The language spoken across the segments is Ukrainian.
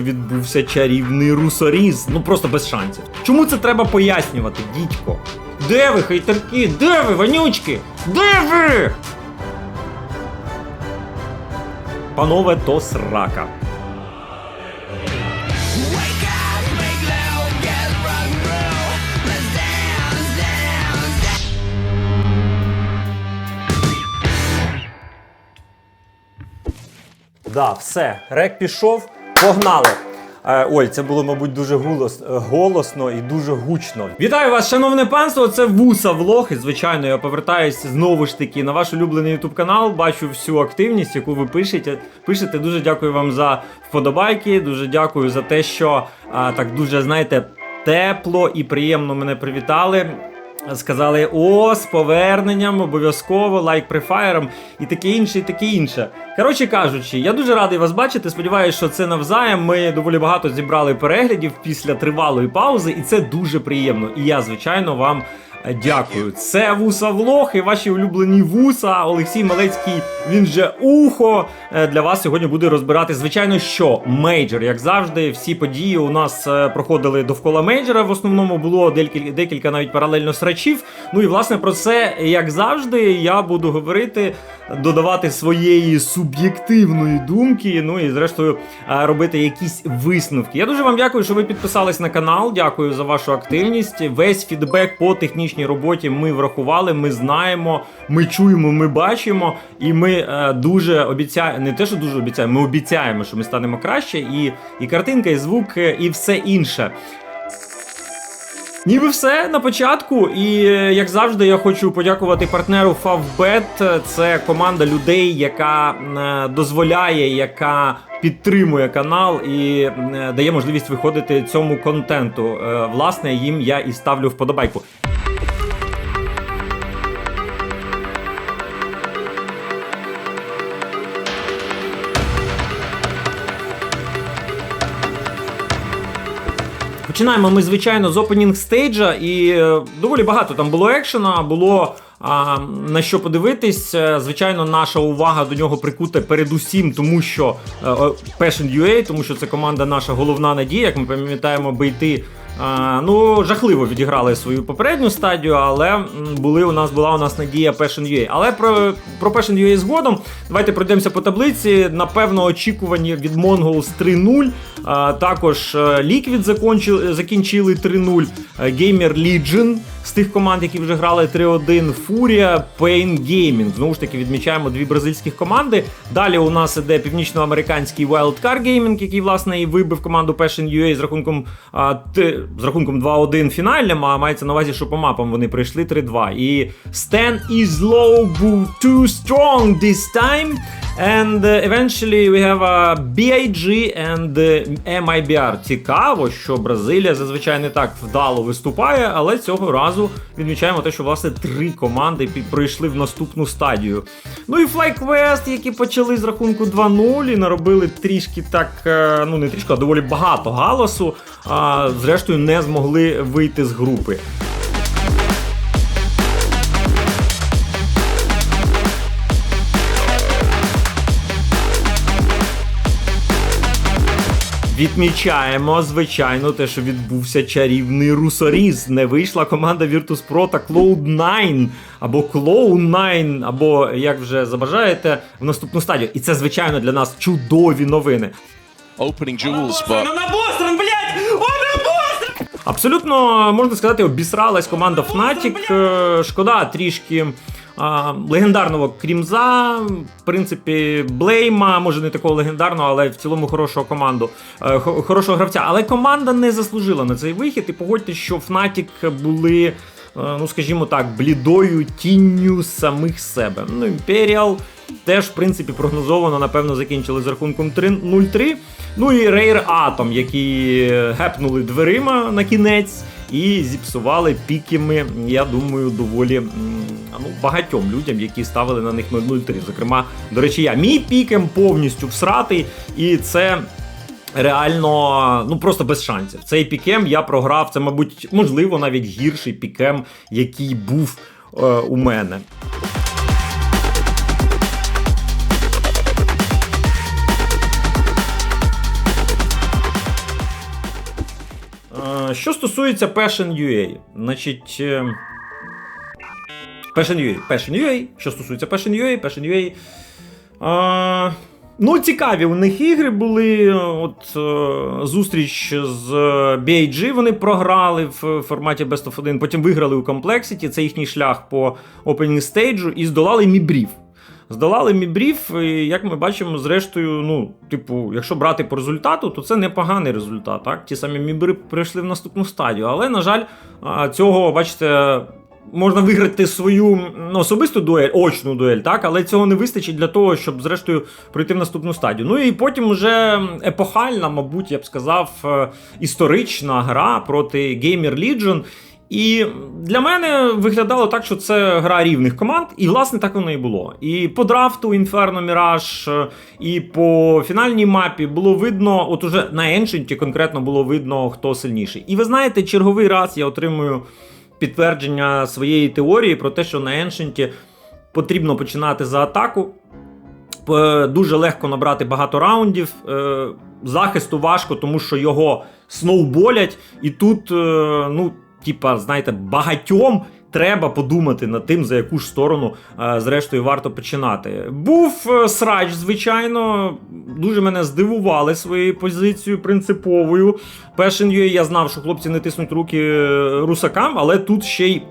відбувся чарівний русоріз. Ну просто без шансів. Чому це треба пояснювати, дідько? Де ви, хейтерки? Де ви, вонючки? Де ви? Панове, то срака. Да, все, рек пішов, погнали. Е, Оль, це було, мабуть, дуже голос, е, голосно і дуже гучно. Вітаю вас, шановне панство! Це вуса влог. І звичайно, я повертаюся знову ж таки на ваш улюблений YouTube канал. Бачу всю активність, яку ви пишете. Пишете. Дуже дякую вам за вподобайки. Дуже дякую за те, що а, так дуже знаєте. Тепло і приємно мене привітали. Сказали, о, з поверненням, обов'язково, лайк префаєром і таке інше, і таке інше. Коротше кажучи, я дуже радий вас бачити. Сподіваюся, що це навзаєм. Ми доволі багато зібрали переглядів після тривалої паузи, і це дуже приємно. І я, звичайно, вам. Е, Дякую. Це вуса влог і ваші улюблені вуса. Олексій Малецький, він же ухо. е, Для вас сьогодні буде розбирати. Звичайно, що мейджор, як завжди, всі події у нас е, проходили довкола мейджора. В основному було декілька, декілька навіть паралельно срачів. Ну і власне про це, як завжди, я буду говорити, додавати своєї суб'єктивної думки. Ну і зрештою робити якісь висновки. Я дуже вам дякую, що ви підписались на канал. Дякую за вашу активність. Весь фідбек по технічній роботі ми врахували. Ми знаємо, ми чуємо, ми бачимо, і ми е, дуже обіцяємо, не те, що дуже обіцяємо, ми обіцяємо, що ми станемо краще, і, і картинка, і звук, е, і все інше. Ніби все на початку, і е, як завжди, я хочу подякувати партнеру Favbet. Це команда людей, яка дозволяє, яка підтримує канал і дає можливість виходити цьому контенту. Власне, їм я і ставлю вподобайку. Починаємо ми, звичайно, з опенінг стейджа, і е, доволі багато там було екшена, було а, на що подивитись. Е, Звичайно, наша увага до нього прикута передусім, тому що е, Passion UA, тому що це команда наша головна надія. Як ми пам'ятаємо, бейти. Ну, жахливо відіграли свою попередню стадію, але були у нас була у нас надія Passion UA. Але про, про Passion UA згодом. Давайте пройдемося по таблиці. Напевно, очікувані від Mongols 3-0. Також е, Liquid закінчили 3-0. Е, Gamer Legion з тих команд, які вже грали 3-1. Furia, Pain Gaming. Знову ж таки, відмічаємо дві бразильських команди. Далі у нас іде північноамериканський Wildcard Gaming, який, власне, і вибив команду Passion UA з рахунком, а, т, з рахунком 2-1 фінальним, а мається на увазі, що по мапам вони прийшли 3-2. І Stan is low, too strong this time. And uh, eventually we have a BIG and uh, MIBR. Цікаво, що Бразилія зазвичай не так вдало виступає, але цього разу відмічаємо те, що власне три команди пройшли в наступну стадію. Ну і FlyQuest, які почали з рахунку 2-0 і наробили трішки так, е, ну не трішки, а доволі багато галасу. А зрештою не змогли вийти з групи. Відмічаємо, звичайно, те, що відбувся чарівний русоріз. Не вийшла команда Virtus.pro та Cloud9, або Cloud9, або як вже забажаєте, в наступну стадію. І це, звичайно, для нас чудові новини. opening jewels, but! Абсолютно можна сказати, обісралась команда Fnatic. Е, Шкода трішки. Легендарного Крімза, в принципі, Блейма, може не такого легендарного, але в цілому хорошого команду, е, хорошого гравця. Але команда не заслужила на цей вихід. І погодьте, що Fnatic були, е, ну скажімо так, блідою тінню самих себе. Ну, Imperial теж, в принципі, прогнозовано, напевно, закінчили з рахунком 3 0-3. Ну і Rare Atom, які гепнули дверима на кінець і зіпсували піками, я думаю, доволі ну, багатьом людям, які ставили на них 0-0-3. Зокрема, до речі, я мій пікем повністю всратий, і це. Реально, ну просто без шансів. Цей пікем я програв. Це, мабуть, можливо, навіть гірший пікем, який був е, у мене. Що стосується Passion UA, значить. е, Passion UA, Passion UA, що стосується Passion UA, Passion UA. А, ну, цікаві у них ігри були. От е, зустріч з е, BAG вони програли в форматі Best of 1, потім виграли у Complexity, це їхній шлях по opening стейджу, і здолали Мібрів. Здолали Мібрів, і як ми бачимо, зрештою, ну, типу, якщо брати по результату, то це непоганий результат. Так? Ті самі Мібри прийшли в наступну стадію. Але, на жаль, цього, бачите, можна виграти свою ну, особисту дуель, очну дуель, так, але цього не вистачить для того, щоб зрештою пройти в наступну стадію. Ну і потім вже епохальна, мабуть, я б сказав, е, історична гра проти Gamer Legion. І для мене виглядало так, що це гра рівних команд, і власне так воно і було. І по драфту Mirage, е, і по фінальній мапі було видно, от уже на Ancient конкретно було видно, хто сильніший. І ви знаєте, черговий раз я отримую підтвердження своєї теорії про те, що на Ancient потрібно починати за атаку. Дуже легко набрати багато раундів. е, Захисту важко, тому що його сноуболять, і тут, е, ну, типа, знаєте, багатьом треба подумати над тим, за яку ж сторону, е, зрештою, варто починати. Був е, срач, звичайно, дуже мене здивували своєю позицією принциповою. Passion.ua я знав, що хлопці не тиснуть руки е, русакам, але тут ще й.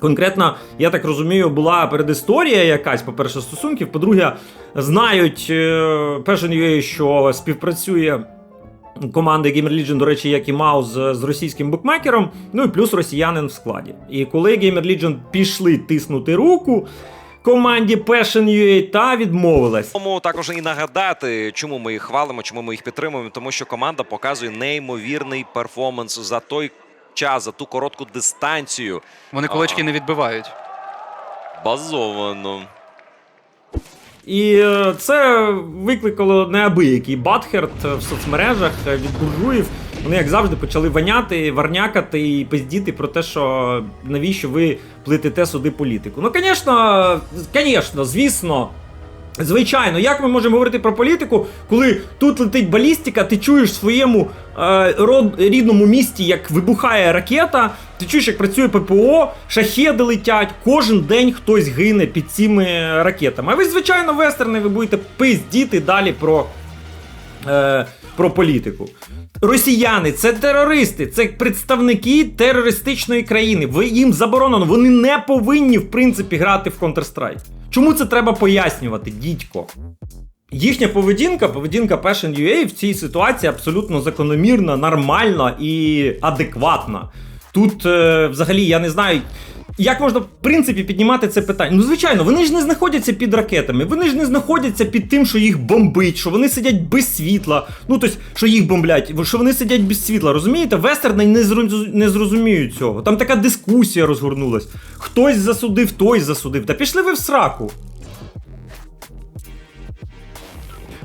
Конкретно, я так розумію, була передісторія якась, по-перше, стосунків. По-друге, знають Passion.ua, що співпрацює команда Gamer Legion, до речі, як і Маус з, з російським букмекером, ну і плюс росіянин в складі. І коли Gamer Legion пішли тиснути руку команді Passion.ua, та відмовилась. Тому також і нагадати, чому ми їх хвалимо, чому ми їх підтримуємо, тому що команда показує неймовірний перформанс за той час, за ту коротку дистанцію. Вони кулачки А. не відбивають. Базовано. І е, це викликало неабиякий батхерт в соцмережах від буржуїв. Вони, як завжди, почали ваняти, варнякати і пиздіти про те, що навіщо ви плетете суди політику. Ну, звісно, звісно, звісно. Звичайно, як ми можемо говорити про політику, коли тут летить балістика, ти чуєш своєму рідному місті, як вибухає ракета, ти чуєш, як працює ППО, шахеди летять, кожен день хтось гине під цими ракетами. А ви, звичайно, вестерни, ви будете пиздіти далі про, е, про політику. Росіяни це терористи, це представники терористичної країни. Ви їм заборонено, вони не повинні в принципі грати в Counter-Strike. Чому це треба пояснювати, дідько? Їхня поведінка, поведінка Passion.ua в цій ситуації абсолютно закономірна, нормальна і адекватна. Тут, е, взагалі, я не знаю. Як можна в принципі піднімати це питання? Ну, звичайно, вони ж не знаходяться під ракетами, вони ж не знаходяться під тим, що їх бомбить, що вони сидять без світла. Ну, тобто, що їх бомблять, що вони сидять без світла. Розумієте? Вестерни не, не зрозуміють цього. Там така дискусія розгорнулась. Хтось засудив, той засудив. Та пішли ви в сраку.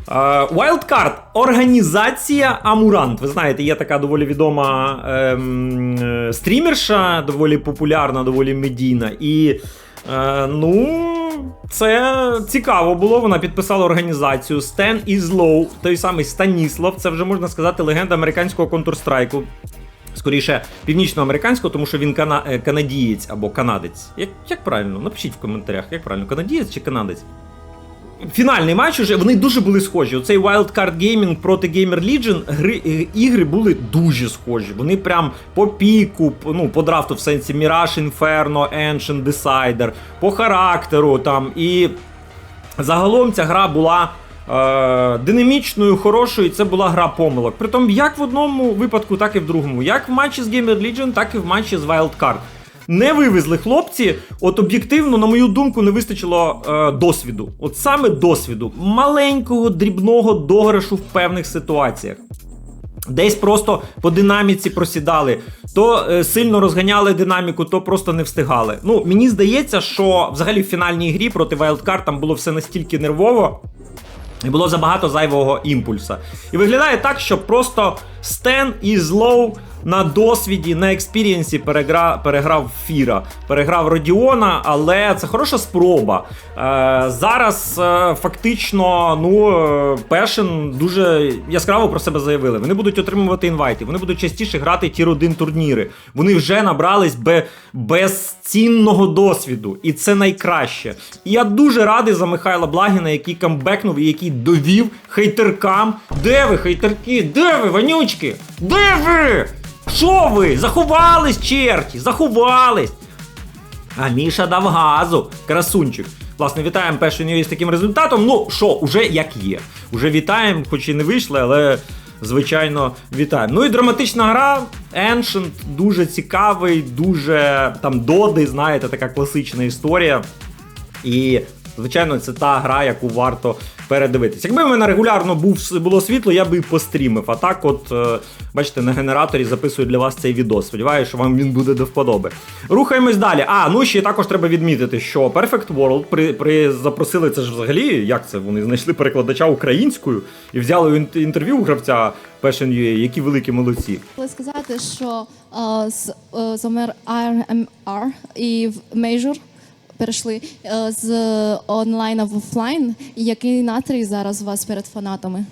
Wildcard організація Амурант. Ви знаєте, є така доволі відома ем, е, стрімерша, доволі популярна, доволі медійна. І е, ну, це цікаво було. Вона підписала організацію Stan Low, той самий Станіслав. Це вже можна сказати легенда американського Counter-Strike. Скоріше, північноамериканського, тому що він кана- е, канадієць або канадець. Як, як правильно? Напишіть в коментарях, як правильно, канадієць чи канадець? Фінальний матч уже вони дуже були схожі. Оцей Wildcard Gaming проти Gamer Legion гри, е, ігри були дуже схожі. Вони прям по піку, ну, по драфту в сенсі Mirage Inferno, Ancient Decider, по характеру там. І загалом ця гра була. Е, динамічною, хорошою, і це була гра помилок. Притом, як в одному випадку, так і в другому. Як в матчі з Gamer Legion, так і в матчі з Wildcard. Не вивезли хлопці, от об'єктивно, на мою думку, не вистачило е, досвіду. От саме досвіду. Маленького, дрібного дограшу в певних ситуаціях. Десь просто по динаміці просідали, то е, сильно розганяли динаміку, то просто не встигали. Ну, мені здається, що взагалі в фінальній грі проти Wildcard там було все настільки нервово. І було забагато зайвого імпульса. І виглядає так, що просто Стен і Злоу на досвіді, на експірієнсі перегра... переграв Фіра, переграв Родіона, але це хороша спроба. Е, зараз е, фактично ну, е, Пешен дуже яскраво про себе заявили. Вони будуть отримувати інвайти, вони будуть частіше грати тір 1 турніри. Вони вже набрались бе... безцінного досвіду, і це найкраще. І я дуже радий за Михайла Благіна, який камбекнув і який довів хейтеркам. Де ви, хейтерки? Де ви, вонючки? Де ви? Що ви? Заховались, черті, заховались. А Міша дав газу, красунчик. Власне, вітаємо перший ньюї з таким результатом. Ну, що, уже як є. Уже вітаємо, хоч і не вийшли, але звичайно вітаємо. Ну і драматична гра. Ancient, дуже цікавий, дуже там доди, знаєте, така класична історія. І, звичайно, це та гра, яку варто передивитись. Якби в мене регулярно був, було світло, я би пострімив. А так, от, е, бачите, на генераторі записую для вас цей відос. Сподіваюся, що вам він буде до вподоби. Рухаємось далі. А, ну ще також треба відмітити, що Perfect World при, при запросили це ж взагалі, як це? Вони знайшли перекладача українською і взяли інтерв'ю у гравця Passion.ua, які великі молодці. Хотіла сказати, що е, з, е, з ОМР і в Major перейшли е, з онлайна в офлайн. Який настрій зараз у вас перед фанатами?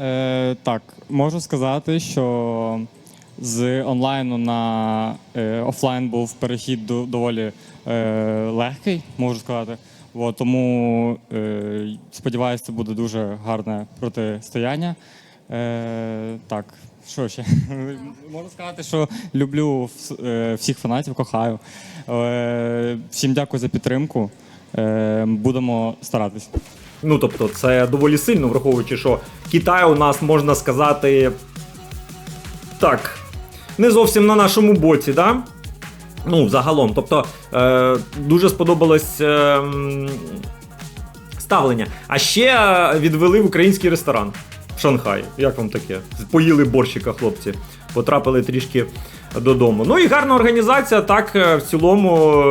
Е, так, можу сказати, що з онлайну на е, офлайн був перехід до, доволі е, легкий, можу сказати. От, тому е, сподіваюся, це буде дуже гарне протистояння. Е, так, що ще? Можу сказати, що люблю е, всіх фанатів, кохаю. Е, всім дякую за підтримку. Е, будемо старатись. Ну, тобто, це доволі сильно, враховуючи, що Китай у нас можна сказати. Так, не зовсім на нашому боці, да? Ну, загалом. Тобто, е, дуже сподобалось е, ставлення. А ще відвели в український ресторан в Шанхаї. Як вам таке? Поїли борщика, хлопці. Потрапили трішки додому. Ну і гарна організація, так, е, в цілому,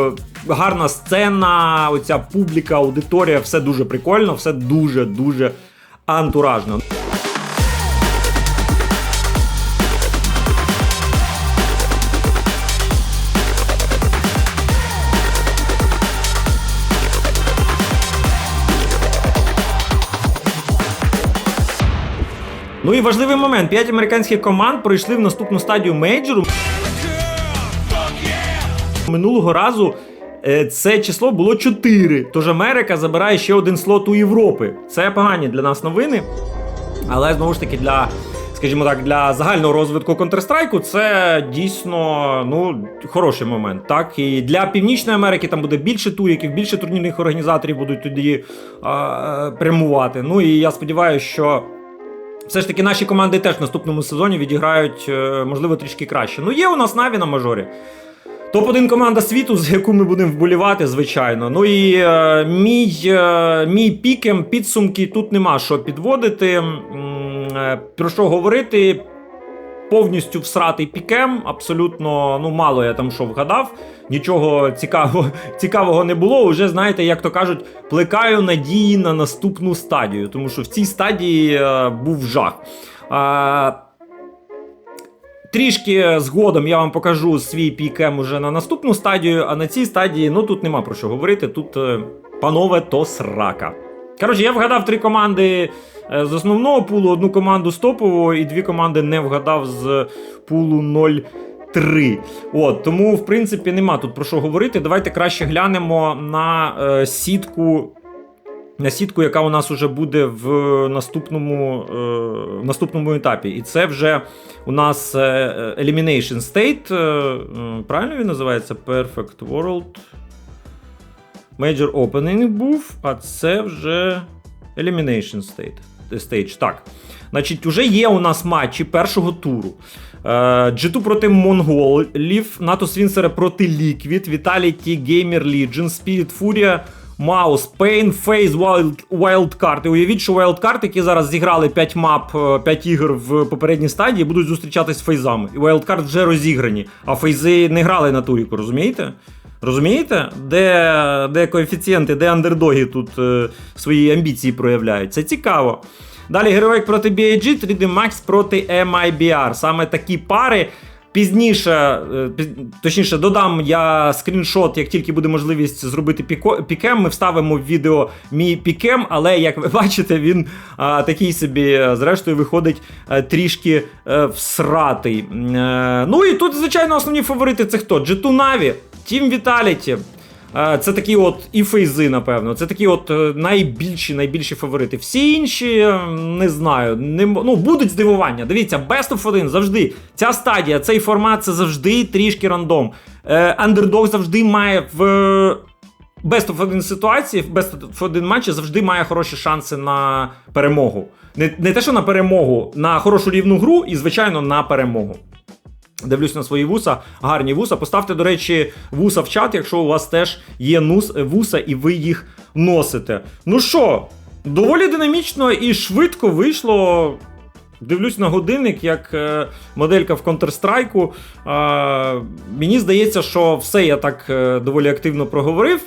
е, гарна сцена, оця публіка, аудиторія, все дуже прикольно, все дуже-дуже антуражно. Ну і важливий момент: п'ять американських команд пройшли в наступну стадію мейджору. Минулого разу е, це число було 4. Тож Америка забирає ще один слот у Європи. Це погані для нас новини. Але знову ж таки для, скажімо так, для загального розвитку Counter-Strike це дійсно ну, хороший момент. Так? І для Північної Америки там буде більше туріків, більше турнірних організаторів будуть тоді а, прямувати. Ну і я сподіваюся, що. Все ж таки, наші команди теж в наступному сезоні відіграють, е, можливо, трішки краще. Ну, є у нас Наві на мажорі. Топ-1 команда світу, за яку ми будемо вболівати, звичайно. Ну і е, мій, е, мій пікем, підсумки тут нема що підводити. Е, Про що говорити? Повністю всратий пікем, абсолютно ну мало я там що вгадав. Нічого цікавого, цікавого не було. Уже знаєте, як то кажуть, плекаю надії на наступну стадію, тому що в цій стадії е, був жах. А, Трішки згодом я вам покажу свій пікем уже на наступну стадію, а на цій стадії ну тут нема про що говорити. Тут, е, панове, то срака. Коротше, я вгадав три команди е, з основного пулу, одну команду з топового і дві команди не вгадав з пулу 0-3. От, тому, в принципі, нема тут про що говорити. Давайте краще глянемо на е, сітку на сітку, яка у нас вже буде в наступному, е, наступному етапі. І це вже у нас е, Elimination State. е, е, Правильно він називається? Perfect World. Major Opening був, а це вже Elimination State. Stage. Так. Значить, вже є у нас матчі першого туру. Е, G2 проти Монголів, НАТО Свінсера проти Liquid, Vitality, Gamer Legion, Spirit Furia, Mouse, Pain, Phase, Wild, Wildcard. І уявіть, що Wildcard, які зараз зіграли 5 мап, 5 ігор в попередній стадії, будуть зустрічатись з фейзами. І Wildcard вже розіграні, а фейзи не грали на туріку, розумієте? Розумієте? Де, де коефіцієнти, де андердоги тут е, свої амбіції проявляють? Це цікаво. Далі Героїк проти BAG, 3D Max проти MIBR. Саме такі пари. Пізніше, е, точніше, додам я скріншот, як тільки буде можливість зробити пікем. Ми вставимо в відео мій пікем, але як ви бачите, він а, такий собі, е, зрештою, виходить е, трішки е, всратий. Е, ну і тут, звичайно, основні фаворити це хто? G2 Na'Vi, Team Vitality. Е, Це такі от і фейзи, напевно. Це такі от е, найбільші, найбільші фаворити. Всі інші е, не знаю. Не, ну, будуть здивування. Дивіться, Best of 1 завжди. Ця стадія, цей формат це завжди трішки рандом. Underdog завжди має в. Best of 1 ситуації, в Best of 1 матчі завжди має хороші шанси на перемогу. Не, не те, що на перемогу, на хорошу рівну гру і, звичайно, на перемогу. Дивлюсь на свої вуса, гарні вуса. Поставте, до речі, вуса в чат, якщо у вас теж є нус, вуса і ви їх носите. Ну що, доволі динамічно і швидко вийшло. Дивлюсь на годинник, як е, моделька в Counter-Strike. Е, мені здається, що все я так е, доволі активно проговорив.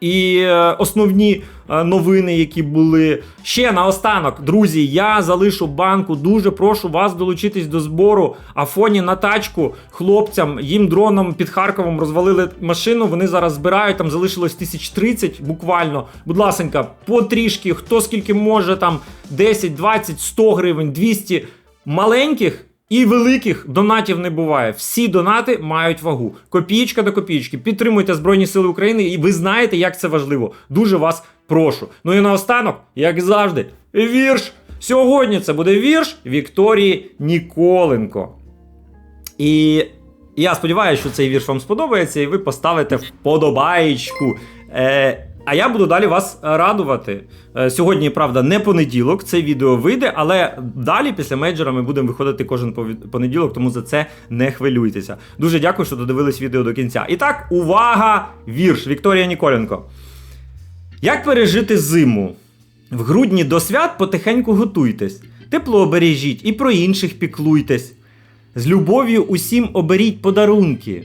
І основні новини, які були. Ще наостанок, друзі, я залишу банку. Дуже прошу вас долучитись до збору. Афоні на тачку хлопцям, їм дроном під Харковом розвалили машину. Вони зараз збирають, там залишилось 1030 буквально. Будь ласенька, потрішки, хто скільки може, там 10, 20, 100 гривень, 200 маленьких. І великих донатів не буває. Всі донати мають вагу. Копієчка до копієчки. Підтримуйте Збройні Сили України, і ви знаєте, як це важливо. Дуже вас прошу. Ну і наостанок, як завжди, вірш. Сьогодні це буде вірш Вікторії Ніколенко. І я сподіваюся, що цей вірш вам сподобається, і ви поставите вподобаєчку. Е, а я буду далі вас радувати. Е, сьогодні, правда, не понеділок, це відео вийде, але далі, після мейджора, ми будемо виходити кожен понеділок, тому за це не хвилюйтеся. Дуже дякую, що додивились відео до кінця. І так, увага! Вірш Вікторія Ніколенко. Як пережити зиму? В грудні до свят потихеньку готуйтесь, тепло бережіть і про інших піклуйтесь. З любов'ю усім оберіть подарунки.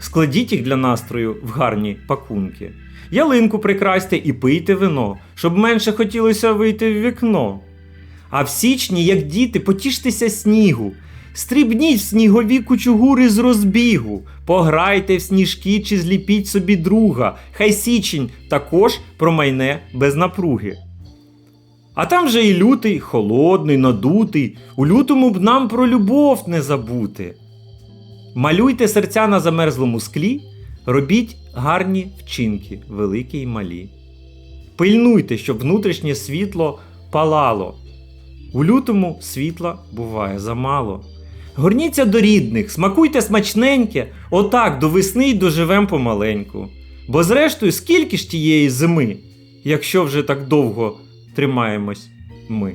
Складіть їх для настрою в гарні пакунки. Ялинку прикрасьте і пийте вино, щоб менше хотілося вийти в вікно. А в січні, як діти, потіштеся снігу. Стрибніть в снігові кучугури з розбігу, пограйте в сніжки чи зліпіть собі друга. Хай січень також промайне без напруги. А там же і лютий, холодний, надутий. У лютому б нам про любов не забути. Малюйте серця на замерзлому склі, робіть гарні вчинки, великі й малі. Пильнуйте, щоб внутрішнє світло палало. У лютому світла буває замало. Горніться до рідних, смакуйте смачненьке, отак до весни й доживем помаленьку. Бо зрештою, скільки ж тієї зими, якщо вже так довго тримаємось ми.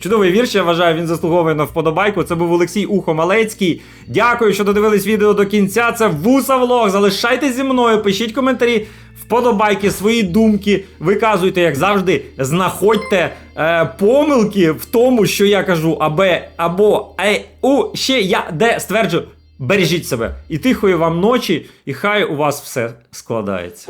Чудовий вірш, я вважаю, він заслуговує на вподобайку. Це був Олексій Ухо Малецький. Дякую, що додивились відео до кінця. Це Вуса Влог. Залишайтесь зі мною, пишіть коментарі, вподобайки, свої думки. Виказуйте, як завжди, знаходьте е, помилки в тому, що я кажу, абе, або е, у, ще я де стверджую. Бережіть себе і тихої вам ночі, і хай у вас все складається.